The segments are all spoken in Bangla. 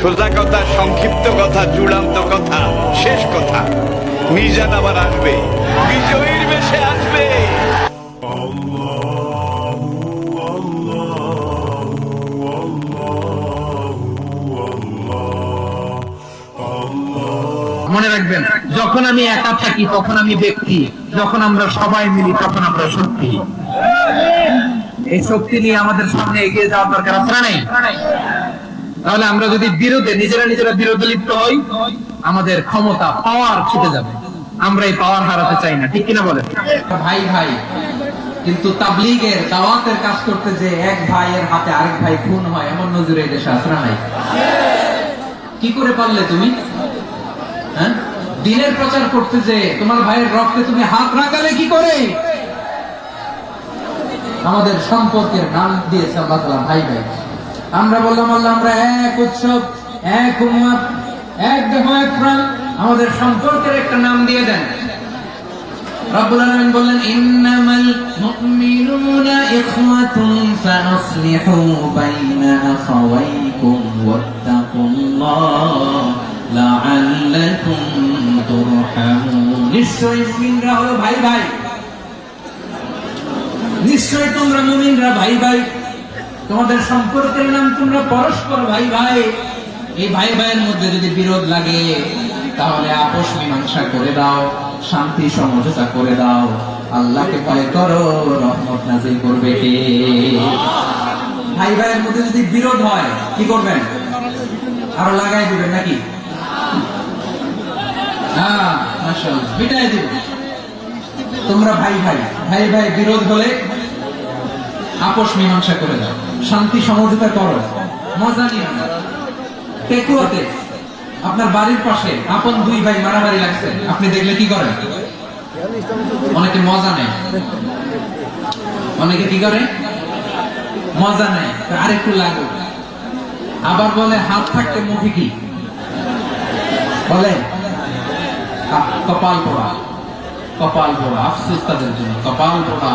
সোজা কথা সংক্ষিপ্ত কথা, চূড়ান্ত কথা, শেষ কথা। মিজান আবার আসবে। বিজয়ীর বেশে আসবে। মনে রাখবেন, যখন আমি একা থাকি, তখন আমি ব্যক্তি। যখন আমরা সবাই মিলি, তখন আমরা শক্তি। এই শক্তি নিয়ে আমাদের সামনে এগিয়ে যাওয়ার দরকার আছে না নেই? তাহলে আমরা যদি বিরোধে নিজেরা নিজেরা বিরোধে লিপ্ত হই, আমাদের ক্ষমতা পাওয়ার ছুটে যাবে। আমরা এই পাওয়ার হারাতে চাই না, ঠিক কিনা বলেন? ভাই ভাই, কিন্তু তাবলিগের দাওয়াতের কাজ করতে যে এক ভাইয়ের হাতে আরেক ভাই খুন হয়, এমন নজরে এই দেশে আসরা নাই। কি করে পারলে তুমি? হ্যাঁ? দিনের প্রচার করতে যে তোমার ভাইয়ের রক্তে তুমি হাত রাখালে কি করে? আমাদের সম্পর্কের নাম দিয়েছে আল্লাহ ভাই ভাই। আমরা বললাম, আল্লাহ, আমরা এক উৎসব, এক উম্মত, এক দেহ, এক প্রাণ, আমাদের সম্পর্কের একটা নাম দিয়ে দেন। রব্বুল আলামিন বললেন, ইন্নামাল মুমিনুনা ইখওয়াতুন ফাসলিহু বাইনা আখাওয়াইকুম ওয়াত্তাকুল্লাহ লাআল্লাকুম তুরহামুন। নিশ্চয়ই মুমিনরা হলো ভাই ভাই নিশ্চয়ই তোমরা মুমিনরা ভাই ভাই তোমাদের সম্পর্কের নাম তোমরা পরস্পর ভাই ভাই। এই ভাই ভাইয়ের মধ্যে যদি বিরোধ লাগে, তাহলে আপোষ মীমাংসা করে দাও, শান্তি সমঝোতা করে দাও। আল্লাহকে ভয় করো, রহমত নাজিল করবে কে? ভাই ভাইয়ের মধ্যে যদি বিরোধ হয়, কি করবেন? আরও লাগাই দিবেন নাকি? হ্যাঁ তোমরা ভাই ভাই ভাই ভাই বিরোধ হলে আপোষ মীমাংসা করে দাও। শান্তি, সমঝোতা করো। মজা নিও টেকুয়াতে, আপনার বাড়ির পাশে আপন দুই ভাই মারামারি লাগছে। আপনি দেখলে কি করেন? অনেকে মজা নেয়। অনেকে কি করে? মজা নেয়। আরেকটু লাগো। আবার বলে, হাত থাকতে মুখে কি? বলে কপাল পোড়া। কপাল পোড়া। আফসোস তাদের জন্য। কপাল পোড়া।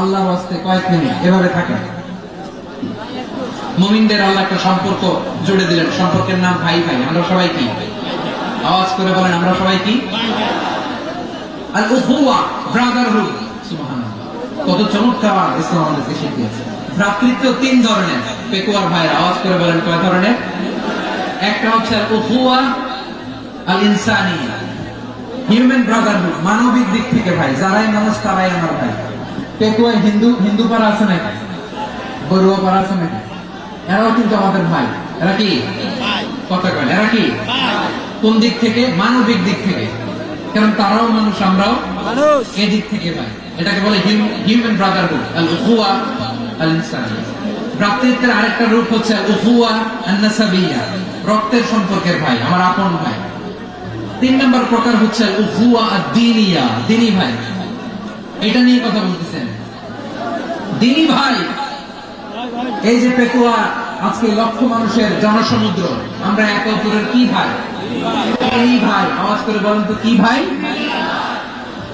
আল্লাহর হস্তে কয়েক মিনিট, এভাবে থাকে। মুমিনদের আল্লাহ একটা সম্পর্ক জুড়ে দিলেন। সম্পর্কের নাম ভাই ভাই, আমরা সবাই কি? আওয়াজ করে বলেন, আমরা সবাই কি? আল উখুয়া ব্রাদারহুড কত চমৎকার ইসলাম ভ্রাতৃত্ব তিন ধরনের। পেকুয়ার ভাইয়ের আওয়াজ করে বলেন, কয় ধরনের? একটা হচ্ছে উখুয়া আল হিউম্যান ব্রাদারহুড মানবিক দিক থেকে ভাই, যারাই মানুষ, তারাই আমার ভাই। হিন্দু হিন্দু পাড়া আছে নাকি বড়ুয়া পাড়া আছে নাকি এরাও কিন্তু আমাদের ভাই। এরা কি? কথা কয় এরা কি? কোন দিক থেকে? মানবিক দিক থেকে। কারণ তারাও মানুষ আমরাও এদিক থেকে ভাই। এটাকে বলে হিউম্যান ব্রাদারহুড আল উখুয়া আল ইনসানি ভ্রাতৃত্বের আরেকটা রূপ হচ্ছে আল উখুয়া আন নাসাবিয়া রক্তের সম্পর্কের ভাই আমার আপন ভাই। তিন নম্বর প্রকার হচ্ছে উখুয়া আদ দিনিয়া দিনী ভাই। এটা নিয়ে কথা বলতেছেন। দিনী ভাই, এই যে পেকুয়া, আজকে লক্ষ মানুষের জনসমুদ্র, আমরা একে অপরের কি ভাই? এই ভাই, আওয়াজ করে বলেন তো কি ভাই?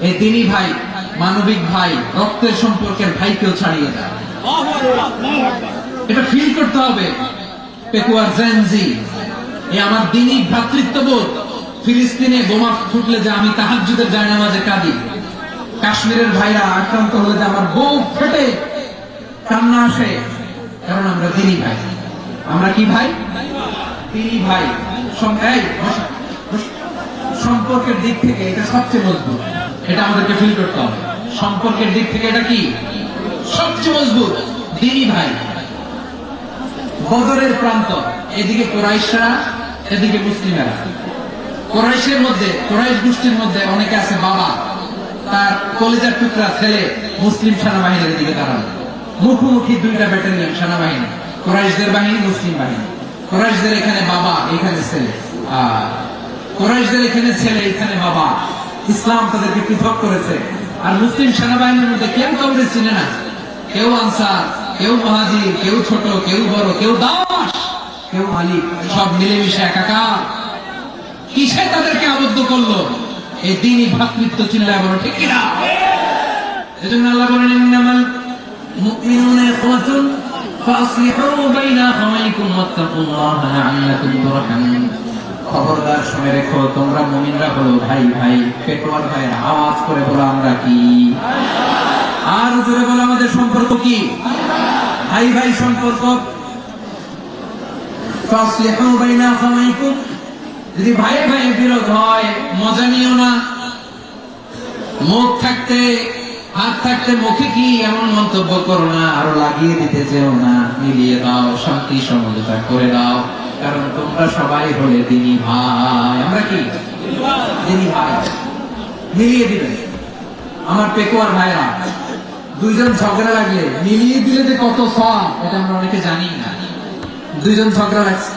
এই তিনি ভাই, মানবিক ভাই, রক্তের সম্পর্কের ভাইকেও ছাড়িয়ে যায় এটা ফিল করতে হবে। পেকুয়ার জেনজি এই আমার দিনই ভ্রাতৃত্ববোধ, ফিলিস্তিনে বোমা ফুটলে যে আমি তাহাজ্জুদের জায়নামাজে কাঁদি। কাশ্মীরের ভাইরা আক্রান্ত হলে যে আমার বুক ফেটে কান্না আসে, কারণ আমরা তিনি ভাই। আমরা কি ভাই? তিনি ভাই। সম্পর্কের দিক থেকে এটা সবচেয়ে মজবুত। এটা আমাদেরকে ফিল করতে হবে। সম্পর্কের দিক থেকে এটা কি? সবচেয়ে মজবুত। দিনী ভাই। বদরের প্রান্ত। এদিকে কোরাইশরা, এদিকে মুসলিমেরা। কোরাইশের মধ্যে, কোরাইশ গোষ্ঠীর মধ্যে অনেকে আছে বাবা। তার কলিজার টুকরা ছেলে মুসলিম সেনাবাহিনীর দিকে দাঁড়ানো মুখোমুখি দুইটা ব্যাটালিয়ন সেনাবাহিনী, কোরাইশদের বাহিনী, মুসলিম বাহিনী। কোরাইশদের এখানে বাবা, এখানে ছেলে। কোরাইশদের এখানে ছেলে, এখানে বাবা। ইসলাম তাদেরকে পৃথক করেছে। আর মুসলিম সেনাবাহিনীর মধ্যে কেউ কাউকে চিনে না। কেউ আনসার, কেউ মহাজির, কেউ ছোট, কেউ বড়, কেউ দাস, কেউ মালিক। সব মিলেমিশে একাকার। কিসে তাদেরকে আবদ্ধ করল? এই দিনই ভ্রাতৃত্ব চিল্লায় বলো ঠিক কিনা আল্লাহ বলেন, ইন্নামাল মুমিনুনা ফাসলিহু বাইনা ওয়াত্তাকুল্লাহা লাআল্লাকুম তুরহামুন খবরদার, শুনে রেখো, তোমরা মুমিনরা হলো ভাই ভাই, পেটোয়ার ভাইয়ের আওয়াজ করে বলো, আমরা কি? আর জোরে বলো, আমাদের সম্পর্ক কি? ভাই ভাই, সম্পর্ক? ফাসলিহু বাইনা যদি ভাই ভাই বিরোধ হয়, মজা নিও না। মুখ থাকতে, হাত থাকতে, মুখে কি এমন মন্তব্য করো না, আরও লাগিয়ে দিতে চেও না, মিলিয়ে দাও, শান্তি সমঝোতা করে দাও। কারণ তোমরা সবাই হলে দিনী ভাই। আমরা কি? দিনী ভাই। মিলিয়ে দিবেন আমার পেকুয়ার ভাইরা দুইজন ঝগড়া লাগলে মিলিয়ে দিলে যে কত সব, এটা আমরা অনেকে জানি না। দুইজন ঝগড়া লাগছে।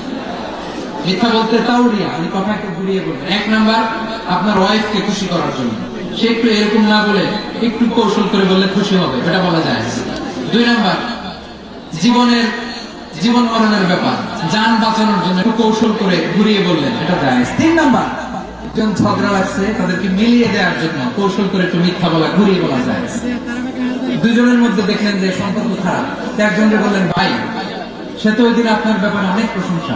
মিথ্যা বলতে তাউরিয়া আমি কথাকে ঘুরিয়ে বলবেন এক নাম্বার, আপনার ওয়াইফকে খুশি করার জন্য। সে একটু এরকম না বলে একটু কৌশল করে বললে খুশি হবে, এটা বলা যায়। দুই নাম্বার, জীবনের, জীবন মরণের ব্যাপার, যান বাঁচানোর জন্য একটু কৌশল করে ঘুরিয়ে বললেন এটা যায়। তিন নাম্বার, একজন ঝগড়া লাগছে, তাদেরকে মিলিয়ে দেওয়ার জন্য কৌশল করে একটু মিথ্যা বলা, ঘুরিয়ে বলা যায়। দুজনের মধ্যে দেখলেন যে সম্পর্ক খারাপ। একজনকে বললেন, ভাই, সে তো ওই দিন আপনার ব্যাপারে অনেক প্রশংসা।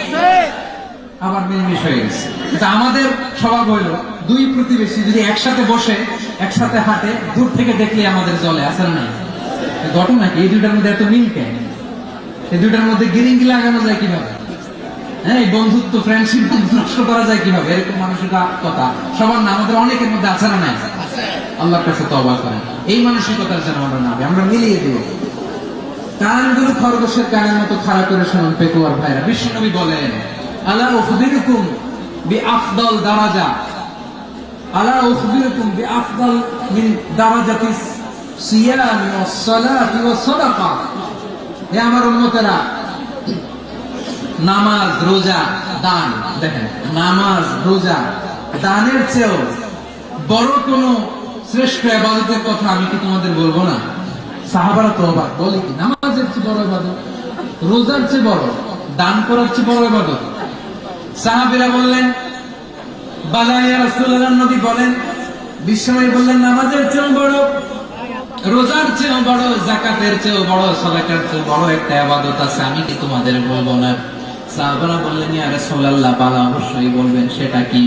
আবার মিলমিশ হয়ে গেছে। তা আমাদের স্বভাব হইল, দুই প্রতিবেশী যদি একসাথে বসে, একসাথে হাঁটে, দূর থেকে দেখলে আমাদের জলে আসে না ঘটনা কি? এই দুইটার মধ্যে এত মিল কেন? এই দুইটার মধ্যে গিরিঙ্গি লাগানো যায় কীভাবে? হ্যাঁ এই বন্ধুত্ব ফ্রেন্ডশিপ নষ্ট করা যায় কীভাবে? এরকম মানসিকতা সবার না, আমাদের অনেকের মধ্যে আছে না নাই? আল্লাহর কাছে তবা করে এই মানসিকতার যেন আমরা না। আমরা মিলিয়ে দিব কানগুলো খরগোশের কানের মতো খারাপ করে শুনুন পেকুয়ার ভাইরা। বিশ্বনবী বলেন নামাজ, রোজা, দান, দেখেন, নামাজ, রোজা, দানের চেয়েও বড় কোন শ্রেষ্ঠ ইবাদতের কথা আমি কি তোমাদের বলব না? সাহাবারা তো অবাক, বলে কি, নামাজের চেয়ে বড় ইবাদত, রোজার চেয়ে বড়, দান করার চেয়ে বড় ইবাদত? সাহাবীরা বললেন বালাইয়া বলেন, বিশ্বনবী বললেন, নামাজের চেয়েও বড়, রোজার চেয়েও বড় জাকাতের চেয়েও বড় সদাকার চেয়েও বড় একটা আবাদত আছে, আমি কি তোমাদের বলব না? সাহাবারা বললেন, ইয়া রাসূলুল্লাহ, বালা অবশ্যই বলবেন, সেটা কি?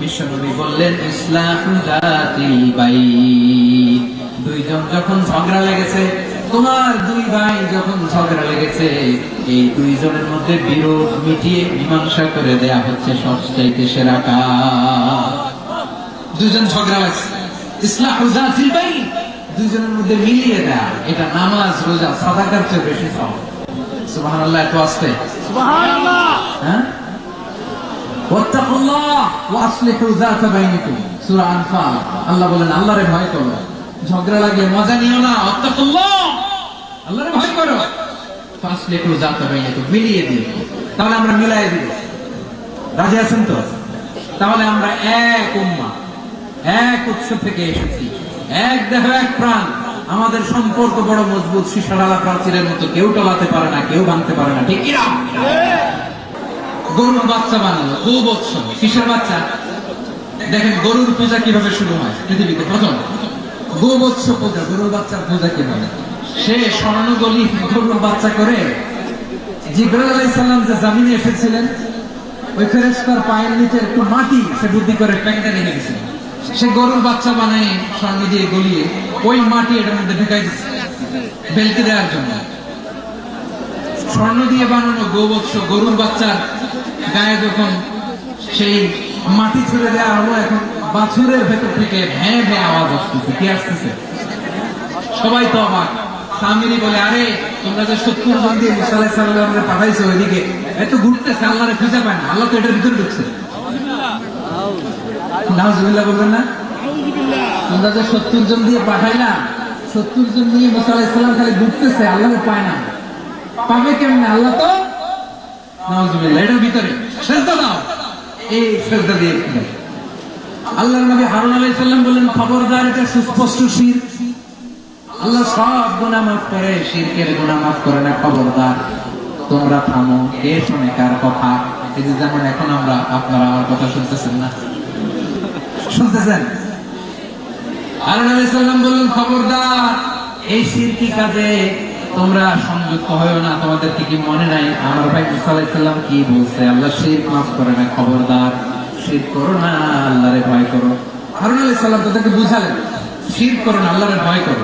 বিশ্বনবী বললেন বাইত। দুইজন যখন ঝগড়া লেগেছে তোমার দুই ভাই যখন ঝগড়া লেগেছে এই দুইজনের মধ্যে বিরোধ মিটিয়ে মীমাংসা করে দেয়া হচ্ছে সবচাইতে সেরা কাজ। দুজন ঝগড়া লাগছে। ইসলাম দুইজনের মধ্যে মিলিয়ে দেয়া। এটা নামাজ রোজা সাদাকার চেয়ে বেশি সুবহানাল্লাহ এত আসতে। হ্যাঁ? সূরা আনফাল। আল্লাহ বলেন আল্লাহরে ভয় করো। ঝগড়া লাগলে মজা নিও না। ওয়াত্তাকুল্লাহ। আল্লাহরে ভয় করো। বাইনিকুম মিলিয়ে দিও। তাহলে আমরা মিলাই দিব। আছেন তো? তাহলে আমরা এক উম্মা, এক থেকে এসেছি। এক দেহ, এক প্রাণ। আমাদের সম্পর্ক বড় মজবুত প্রাচীরের মতো। কেউ টলাতে পারে না, কেউ ভাঙতে পারে না, ঠিক গরুর বাচ্চা বানালো গো বৎস কিসের বাচ্চা? দেখেন, গরুর পূজা কীভাবে শুরু হয় পৃথিবীতে? প্রথম। গোবৎস পূজা, গরুর বাচ্চার পূজা কীভাবে? সে স্বর্ণ গলি গরুর বাচ্চা করে যে জামিনে এসেছিলেন, ওই পায়ের নিচে একটু মাটি সে বুদ্ধি করে গেছিল সে গরুর বাচ্চা বানায় স্বর্ণ দিয়ে গলিয়ে ওই মাটি এটার মধ্যে ঢুকাই দিচ্ছে বেলতে দেওয়ার জন্য। স্বর্ণ দিয়ে বানানো গোবৎস গরুর বাচ্চার গায়ে যখন সেই মাটি ছুড়ে দেওয়া হলো, এখন বাছুরের ভেতর থেকে ভ্যাঁ ভ্যাঁ আওয়াজ আসতেছে। কি আসতেছে? সবাই তো অবাক। সামিরি বলে, আরে, তোমরা যে সত্তর জন দিয়ে মুসা আলাইহিস সালামকে পাঠাইছো ওইদিকে, এত ঘুরতেছে আল্লাহরে খুঁজে পায় না। আল্লাহ তো এটার ভিতরে ঢুকছে। নাউজুবিল্লাহ বলবেন না? তোমরা যে সত্তর জন দিয়ে পাঠাইলা, সত্তর জন নিয়ে মুসা সালাম খালি ঘুরতেছে আল্লাহকে পায় না। পাবে কেমনে? আল্লাহ তো? নাউজুবিল্লাহ, এটার ভিতরে। সেজদা দাও। এই সেজদা দিয়ে আল্লাহর নবী হারুন আলাইহিস সালাম বললেন, খবরদার, এটা সুস্পষ্ট শির। আল্লাহ সব গুনাহ মাফ করে, শিরকের গুনাহ মাফ করে না, খবরদার। তোমরা থামো কে শুনে কার কথা? এই যে যেমন এখন আমরা, আপনারা আমার কথা শুনতেছেন না? শুনতেছেন? বললেন, খবরদার, এই শিরকি কাজে তোমরা সংযুক্ত না তোমাদের কি মনে নাই? আমার ভাই মুসা কি বলছে? আল্লাহ শিরক মাফ করে না, খবরদার। শিরক করো না, আল্লাহরে ভয় করো। আলাইহিস তাদেরকে বুঝালেন, শিরক করো না, আল্লাহরে ভয় করো।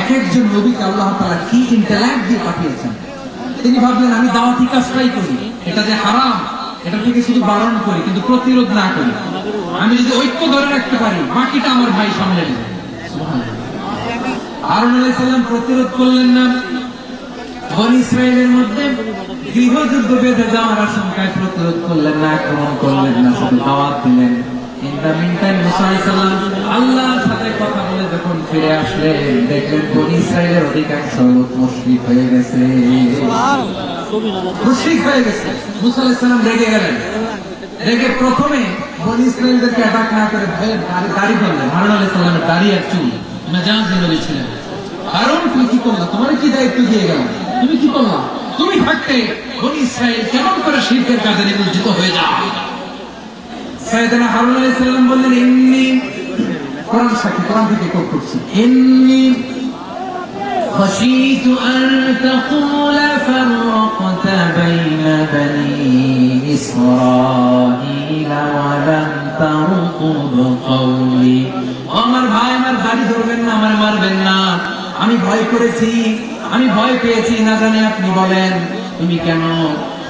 এক একজন নবীকে আল্লাহ তাআলা কি ইন্টালেক্ট দিয়ে পাঠিয়েছেন? তিনি ভাবলেন আমি দাওয়াতি কাজটাই করি। এটা যে হারাম এটা থেকে শুধু বারণ করি কিন্তু প্রতিরোধ না করি। আমি যদি ঐক্য ধরে রাখতে পারি বাকিটা আমার ভাই সামলে নেবে। হারুন আলাইহিস সালাম প্রতিরোধ করলেন না। বনি ইসরায়েলের মধ্যে গৃহযুদ্ধ বেঁধে যাওয়ার আশঙ্কায় প্রতিরোধ করলেন না আক্রমণ করলেন না শুধু দাওয়াত দিলেন। In the meantime, মুসা আলাইহিস সালাম আল্লাহর সাথে কথা বলে যখন ফিরে আসলেন দেখলেন বনি ইসরায়েলের অধিকাংশ লোক মুশরিক হয়ে গেছে। মুশরিক হয়ে গেছে। মুসা রেগে গেলেন। রেগে প্রথমে ইসরায়েলদেরকে অ্যাটাক না করে হারুন চুল। মেজাজ হারুন, তুমি কি তোমার কি দায়িত্ব দিয়ে গেল? তুমি কি করলা? তুমি থাকতে বনি ইসরায়েল কেমন করে শিরকের কাজে নিমজ্জিত হয়ে যায়? সাইয়েদনা হারুন আলাইহিস সালাম বললেন, ইন্নি কোরআন সাক্ষী কোরআন থেকে কোট করছি ইন্নি خشيت أن تقول فرقت بين بني إسرائيل ولم ترقب قولي ও আমার ভাই আমার দাড়ি ধরবেন না আমার মারবেন না আমি ভয় করেছি আমি ভয় পেয়েছি না জানি আপনি বলেন তুমি কেন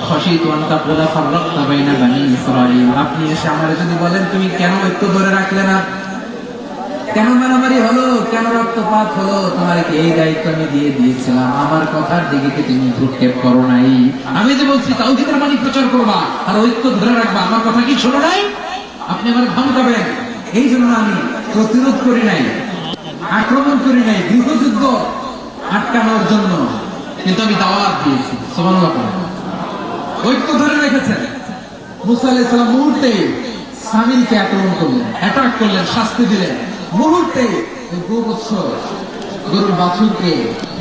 খসিত আনতা পোলা ফাররাক্তা বাইনা বানি ইসরাইল আপনি এসে আমারে যদি বলেন তুমি কেন ঐক্য ধরে রাখলে না কেন মারামারি হলো? কেন রক্তপাত হলো? তোমার এই দায়িত্ব আমি দিয়ে দিয়েছিলাম। আমার কথার দিকে তুমি ভ্রুক্ষেপ করো নাই। আমি যে বলছি তাওহীদের বাণী প্রচার করবা? আর ঐক্য ধরে রাখবা? আমার কথা কি শোনো নাই? আপনি আমার ধমকাবেন এই জন্য আমি প্রতিরোধ করি নাই, আক্রমণ করি নাই, গৃহযুদ্ধ আটকানোর জন্য। কিন্তু আমি দাওয়াত দিয়েছি পড়েন। ঐক্য ধরে রেখেছেন। মুসা আলাইহিস সালাম মুহূর্তে সামিরকে আক্রমণ করলেন অ্যাটাক করলেন, শাস্তি দিলেন। মুহূর্তে গরুর বাছুরকে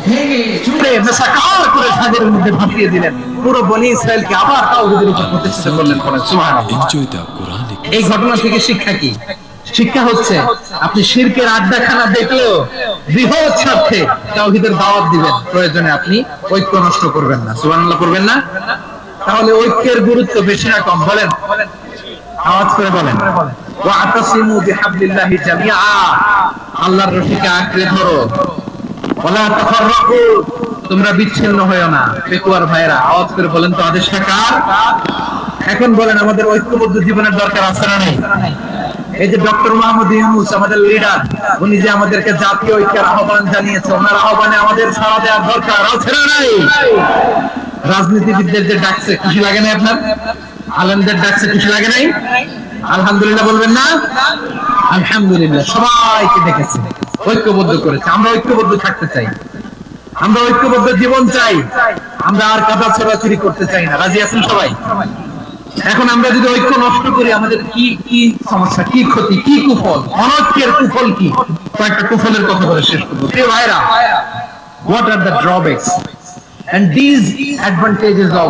ভেঙে চুড়ে মেসাকার করে সাগরের মধ্যে ভাসিয়ে দিলেন। পুরো বনি ইসরায়েলকে আবার তাওহীদের উপর প্রতিষ্ঠিত করলেন পরে সুবহানাল্লাহ। Enjoy the Quranic এই ঘটনা থেকে শিক্ষা কি? শিক্ষা হচ্ছে আপনি শিরকের আড্ডাখানা দেখলেও বৃহৎ স্বার্থে তাওহীদের দাওয়াত দিবেন। প্রয়োজনে আপনি ঐক্য নষ্ট করবেন না। সুবহানাল্লাহ করবেন না? তাহলে ঐক্যের গুরুত্ব বেশি না কম। বলেন। আওয়াজ করে বলেন। ওয়াতাসিমু বিহাবলিল্লাহি জামিআ। আল্লাহর রশিকে আঁকড়ে ধরো। ওয়ালা তাফাররাকু। তোমরা বিচ্ছিন্ন হয়েও না পেকুয়ার ভাইরা আওয়াজ করে বলেন তো আদেশটা কার? এখন বলেন, আমাদের ঐক্যবদ্ধ জীবনের দরকার আছে না নেই? এই যে ডক্টর মাহমুদ ইউনুস, আমাদের লিডার, উনি যে আমাদেরকে জাতীয় ঐক্যের আহ্বান জানিয়েছে, ওনার আহ্বানে আমাদের সাড়া দেওয়ার দরকার আছে না নাই? রাজনীতিবিদদের যে ডাকছে, খুশি লাগে না আপনার? আলেমদের ডাকছে খুশি লাগে নাই? আলহামদুলিল্লাহ বলবেন না? আলহামদুলিল্লাহ, সবাইকে দেখেছে, ঐক্যবদ্ধ করেছে। আমরা ঐক্যবদ্ধ থাকতে চাই। আমরা ঐক্যবদ্ধ জীবন চাই। আমরা আর কাদা ছড়াছড়ি করতে চাই না। রাজি আছেন সবাই? এখন আমরা যদি ঐক্য নষ্ট করি, আমাদের কি কি সমস্যা, কি ক্ষতি, কি কুফল? অনৈক্যের কুফল কি? কয়েকটা কুফলের কথা বলে শেষ করব। ভাইরা, what are the drawbacks? And these advantages of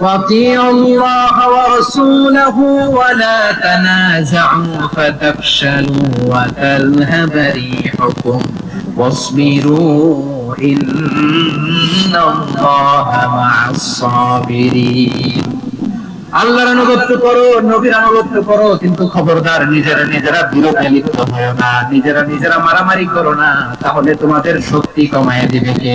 وَأَطِيعُوا اللَّهَ وَرَسُولَهُ وَلَا تَنَازَعُوا فَتَفْشَلُوا وَتَذْهَبَ رِيحُكُمْ وَاصْبِرُوا إِنَّ اللَّهَ مَعَ الصَّابِرِينَ আল্লাহর আনুগত্য করো নবীর আনুগত্য করো কিন্তু খবরদার নিজেরা নিজেরা বিরোধে লিপ্ত হয় না নিজেরা নিজেরা মারামারি করো না তাহলে তোমাদের শক্তি কমায় দিবে কে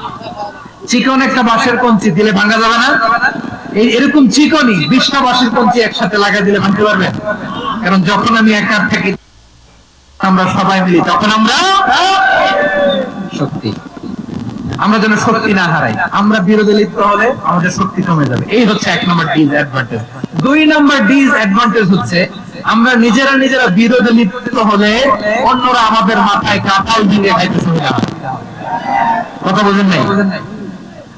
চিকন একটা বাঁশের কঞ্চি দিলে ভাঙা যাবে না। এরকম চিকনই বিশটা বাঁশের কঞ্চি একসাথে লাগাই দিলে ভাঙতে পারবেন কারণ যখন আমি একা থাকি, আমরা সবাই মিলি, তখন আমরা শক্তি। আমরা যেন শক্তি না হারাই। আমরা বিরোধে লিপ্ত হলে আমাদের শক্তি কমে যাবে। এই হচ্ছে এক নম্বর ডিসঅ্যাডভান্টেজ দুই নম্বর ডিসঅ্যাডভান্টেজ হচ্ছে, আমরা নিজেরা নিজেরা বিরোধে লিপ্ত হলে অন্যরা আমাদের মাথায় কাঁঠাল ভেঙে খাইতে হয় কথা বোঝেন নাই?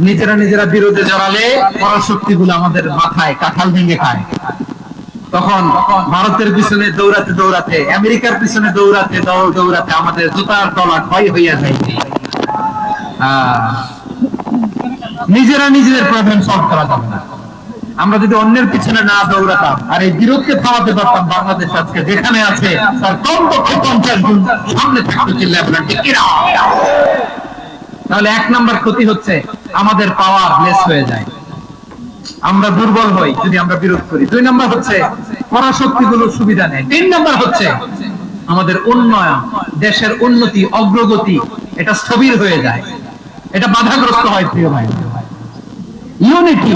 নিজেরা নিজেরা বিরোধে জড়ালে পরাশক্তি গুলো আমাদের মাথায় কাঁঠাল ভেঙে খায়। তখন ভারতের পিছনে দৌড়াতে দৌড়াতে আমেরিকার পিছনে দৌড়াতে দৌড়াতে আমাদের জুতার তলা ক্ষয় হইয়া আহ, নিজেরা নিজেদের প্রবলেম সলভ করা যাবে না। আমরা যদি অন্যের পিছনে না দৌড়াতাম আর এই বিরোধকে থামাতে পারতাম বাংলাদেশ আজকে যেখানে আছে তার কমপক্ষে পঞ্চাশ গুণ সামনে থাকতে চিল্লা তাহলে এক নাম্বার ক্ষতি হচ্ছে আমাদের পাওয়ার লেস হয়ে যায়। আমরা দুর্বল হই যদি আমরা বিরোধ করি। দুই নাম্বার হচ্ছে পরাশক্তি গুলো সুবিধা নেই তিন নাম্বার হচ্ছে আমাদের উন্নয়ন, দেশের উন্নতি, অগ্রগতি, এটা স্থবির হয়ে যায়। এটা বাধাগ্রস্ত হয়, প্রিয় ভাই। ইউনিটি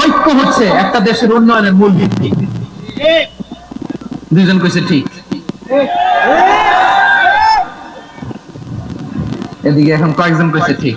ঐক্য হচ্ছে একটা দেশের উন্নয়নের মূল ভিত্তি। দুইজন কইছে ঠিক। এদিকে এখন কয়েকজন কইছে ঠিক।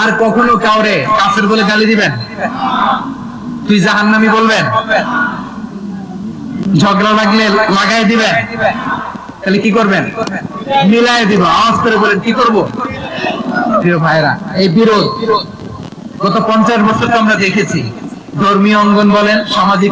আর কখনো কাউরে কাফের বলে গালি দিবেন? তুই জাহান্নামি বলবেন? ঝগড়া লাগলে লাগাই দিবেন? তাহলে কি করবেন? মিলাই দিব, আওয়াজ করে বলেন, কি করব? প্রিয় ভাইরা এই বিরোধ গত পঞ্চাশ বছর তো আমরা দেখেছি। ধর্মীয় অঙ্গন বলেন, সামাজিক